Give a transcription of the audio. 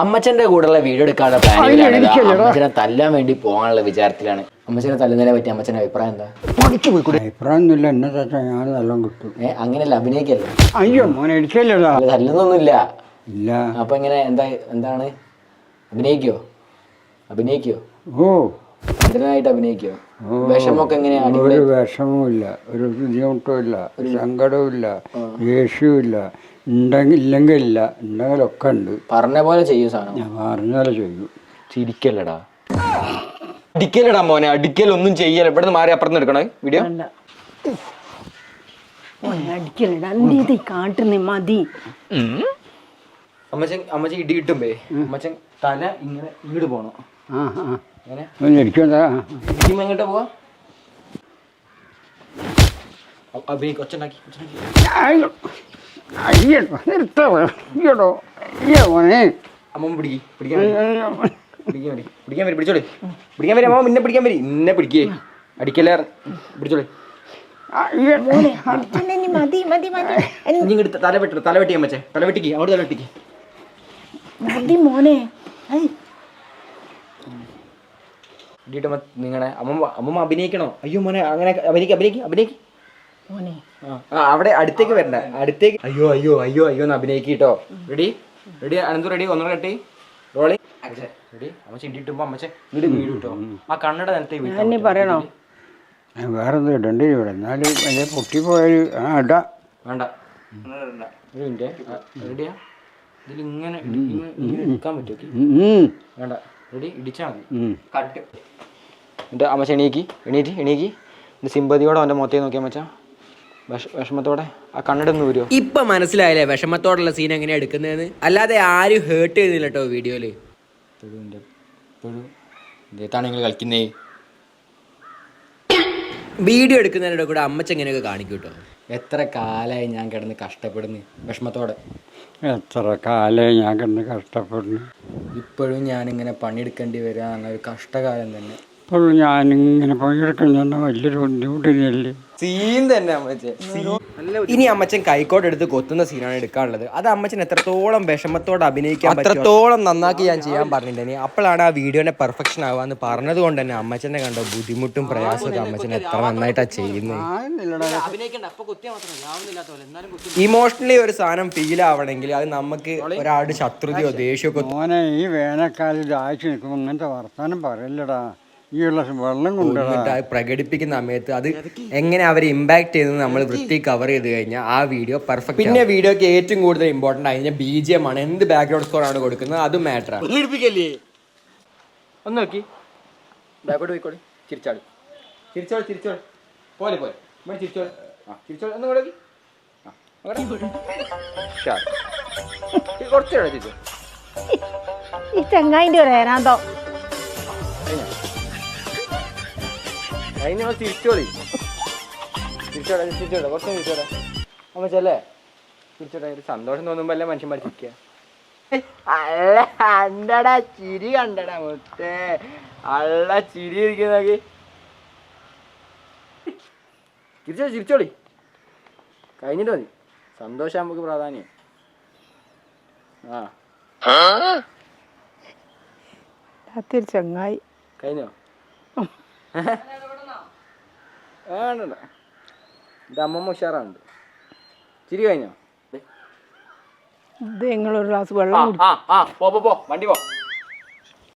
അമ്മച്ചന്റെ കൂടെയുള്ള വീഡിയോ എടുക്കാനുള്ള. അമ്മച്ചനെ തല്ലാൻ വേണ്ടി പോകാനുള്ള വിചാരത്തിലാണ്. അമ്മച്ചനെ തല്ലുന്നതിനെ പറ്റി അമ്മച്ചന്റെ അഭിപ്രായം എന്താ? അഭിപ്രായം എന്നെ ഞാൻ നല്ലോണം കിട്ടും. ഏ അങ്ങനെയല്ല അഭിനയിക്കല്ലേ? അയ്യോ മോനെ ഇടിക്കല്ലടാ തല്ലുന്നൊന്നുമില്ല. ഇല്ല. അപ്പൊ എങ്ങനെ എന്താ എന്താണ്? അഭിനയിക്കോ? അഭിനയിക്കോ? ഓ. ഭദ്രനായിട്ട് അഭിനയിക്കോ? വിഷമൊക്കെ എങ്ങനെയാ? ഒരു ഒരു വിഷമവുമില്ല. ഒരു ബുദ്ധിമുട്ടും ഇല്ല ഒരു സങ്കടവും ഇല്ല ദേഷ്യവും ഇല്ല ഉണ്ടെങ്കിൽ ഇല്ലെങ്കിൽ ഇല്ല. ഉണ്ടെങ്കിലൊക്കെ ഉണ്ട്. പറഞ്ഞ പോലെ ചെയ്യും സാധനം. ഞാൻ പറഞ്ഞ പോലെ ചെയ്യും. ചിരിക്കല്ലടാ. അടിക്കലടാ മോനെ. അടിക്കൽ ഒന്നും ചെയ്യല ഇവിടെ നിന്ന് മാറി അപ്പുറത്ത് എടുക്കണേ. വീഡിയോ? അടിക്കലടാ എന്റെ ഇത് കാട്ടുന്നേ? മതി. അമ്മച്ചൻ അമ്മച്ചൻ ഇടി കിട്ടുമ്പേ അമ്മച്ചൻ തല ഇങ്ങനെ ഇങ്ങോട്ട് പോണോ. ആ ആ. അങ്ങനെ ഒന്ന് ഇരിക്കണ്ട ഇടിക്കുമ്പോ എങ്ങോട്ടാ പോവാ? അ- അഭിനയിക്ക്. ഒച്ചുണ്ടാക്കി ഒച്ചുണ്ടാക്കി. അയ്യോ അയ്യോ നിർത്തണോ അയ്യോടോ അയ്യോ മോനെ. അമ്മ പിടിക്ക് പിടിക്കാൻ വരി. പിടിക്കാൻ വരി പിടിക്കാൻ വരി പിടിച്ചോളി. പിടിക്കാൻ വരി അമ്മ നിന്നെ പിടിക്കാൻ വരി. ഇന്നെ പിടിക്കേ. അടിക്കല്ലേ പിടിച്ചോളി. അയ്യോ. അടിക്കല്ലേ നീ മതി മതി മതി. ഇനി തല വെട്ടു തല വെട്ടി അമ്മച്ചേ. തല വെട്ടിക്ക് അവിടെ തല വെട്ടിക്ക്. മതി മോനെ. നിങ്ങളെ അമ്മ അമ്മ അഭിനയിക്കണോ? അയ്യോ മോനെ അങ്ങനെ അഭിനയിക്ക് അഭിനയിക്ക് അഭിനയിക്ക്. അവിടെ അടുത്തേക്ക് വരണ്ട. അടുത്തേക്ക് അയ്യോ അയ്യോ അയ്യോ അയ്യോ എന്ന് അഭിനയിക്ക് കേട്ടോ. റെഡി റെഡി അനന്തു റെഡി ഒന്നര കെട്ടി. റോളി റെഡി അമ്മച്ച ചിണ്ടിട്ടുമ്പോ അമ്മച്ച ഇങ്ങോട്ട് വീട് കിട്ടോ ആ കണ്ണട നിലത്തെ വീട്ടിൽ എന്നെ പറയണോ? വേറെ എന്ത് ഇടണ്ടേ ഇവിടെ. എന്നാലും പൊട്ടി പൊട്ടിപ്പോയാൽ ആ ഇടാ വേണ്ട. ഒരു മിനിറ്റ്. റെഡിയാ ഇതിൽ ഇങ്ങനെ ഇങ്ങനെ എടുക്കാൻ പറ്റുമോ വേണ്ട. റെഡി ഇടിച്ചാൽ മതി. കട്ട് എന്നിട്ട് അമ്മച്ച എണീക്കി. എണീറ്റ് എണീക്കി. എന്റെ സിമ്പതിയോടെ അവന്റെ മുഖത്തേക്ക് നോക്കിയാൽ മച്ചാ വിഷമത്തോടെ? ആ കണ്ണിടന്ന് വരുമോ ഇപ്പൊ മനസ്സിലായില്ലേ വിഷമത്തോടുള്ള സീൻ എങ്ങനെയാ എടുക്കുന്നതെന്ന്? അല്ലാതെ ആരും ഹേർട്ട് ചെയ്യുന്നില്ല കേട്ടോ വീഡിയോയിൽ ഇപ്പോഴും ഇപ്പോഴും ഇതേത്താണ് നിങ്ങൾ കളിക്കുന്നേ? വീഡിയോ എടുക്കുന്നതിനോട് കൂടെ അമ്മച്ച എങ്ങനെയൊക്കെ കാണിക്കും കേട്ടോ എത്ര കാലായി ഞാൻ കിടന്ന് കഷ്ടപ്പെടുന്നു വിഷമത്തോടെ? എത്ര കാലമായി ഞാൻ കിടന്ന് കഷ്ടപ്പെടുന്നു. ഇപ്പോഴും ഞാനിങ്ങനെ പണിയെടുക്കേണ്ടി വരിക എന്നൊരു കഷ്ടകാലം തന്നെ. ഇപ്പോഴും ഞാനിങ്ങനെ പങ്കെടുക്കുന്ന വലിയൊരു ബുദ്ധിമുട്ടിനല്ലേ സീൻ തന്നെ അമ്മച്ചേ. ഇനി അമ്മച്ചൻ കൈക്കോട്ട് എടുത്ത് കൊത്തുന്ന സീനാണ് എടുക്കാനുള്ളത്. അത് അമ്മച്ചൻ എത്രത്തോളം വിഷമത്തോടെ അഭിനയിക്കാൻ അത്രത്തോളം നന്നാക്കി ഞാൻ ചെയ്യാൻ പറഞ്ഞിട്ടുണ്ടെങ്കിൽ അപ്പോഴാണ് ആ വീഡിയോനെ പെർഫെക്ഷൻ ആവാന്ന് പറഞ്ഞത് കൊണ്ട് തന്നെ അമ്മച്ചനെ കണ്ടോ ബുദ്ധിമുട്ടും പ്രയാസമൊക്കെ അമ്മച്ചൻ എത്ര നന്നായിട്ടാ ചെയ്യുന്നത് ഇമോഷണലി ഒരു സാധനം ഫീൽ ആവണമെങ്കിൽ അത് നമുക്ക് ഒരാളുടെ ശത്രുതയോ ദേഷ്യമൊക്കെ ഈ വേനൽക്കാലത്ത് ആഴ്ച നിൽക്കുമ്പോൾ അങ്ങനത്തെ വർത്താനം പറയല്ലടാ. ഈ ഉള്ള വെള്ളം കൊണ്ട് പ്രകടിപ്പിക്കുന്ന സമയത്ത് അത് എങ്ങനെ അവരെ ഇമ്പാക്ട് ചെയ്തെന്ന് നമ്മൾ വൃത്തി കവർ ചെയ്ത് കഴിഞ്ഞാൽ ആ വീഡിയോ പെർഫെക്റ്റ് പിന്നെ വീഡിയോക്ക് ഏറ്റവും കൂടുതൽ ഇമ്പോർട്ടന്റ് ആയി ബി ജി എം ആണ്. എന്ത് ബാക്ക്ഗ്രൗണ്ട് സ്കോർ ആണ് കൊടുക്കുന്നത് അതും മാറ്റർ ആണ്. ഒന്ന് നോക്കി. ബാക്കോട്ട് പോയിക്കോളി. ചിരിച്ചാളി ചിരിച്ചോളി ചിരിച്ചോളി. പോലെ പോലെ. ഇവിടെ ചിരിച്ചോളി. ആ ചിരിച്ചോളി. ഒന്ന് കൂടെ കുറച്ച് ചിരിച്ചോ. ഈ ചെങ്ങായിന്റെ ഒരു ഏനാന്തോ അതിന് നമ്മൾ തിരിച്ചോളി. തിരിച്ചോടാ തിരിച്ചോടാ കുറച്ച് തിരിച്ചോടാ അമ്മ ചെല്ലേ? തിരിച്ചോടാ ഒരു സന്തോഷം തോന്നുമ്പോ അല്ലേ മനുഷ്യന്മാർ ചിരിക്കുക അല്ല കണ്ടടാ ചിരി കണ്ടടാ മുത്തേ. അള്ള ചിരി ഇരിക്കുന്നോക്കി തിരിച്ചോ ചിരിച്ചോളി കഴിഞ്ഞിട്ട് മതി. സന്തോഷം നമുക്ക് പ്രാധാന്യം. ആ. തിരിച്ചങ്ങായി. ചെങ്ങായി കഴിഞ്ഞോ വേണ്ട എന്റെ അമ്മമ്മ ഉഷാറാണ് ചിരി കഴിഞ്ഞോ? ഇത് നിങ്ങളൊരു ഗ്ലാസ് വെള്ളം ആ ആ ആ പോ പോ പോ വണ്ടി പോ.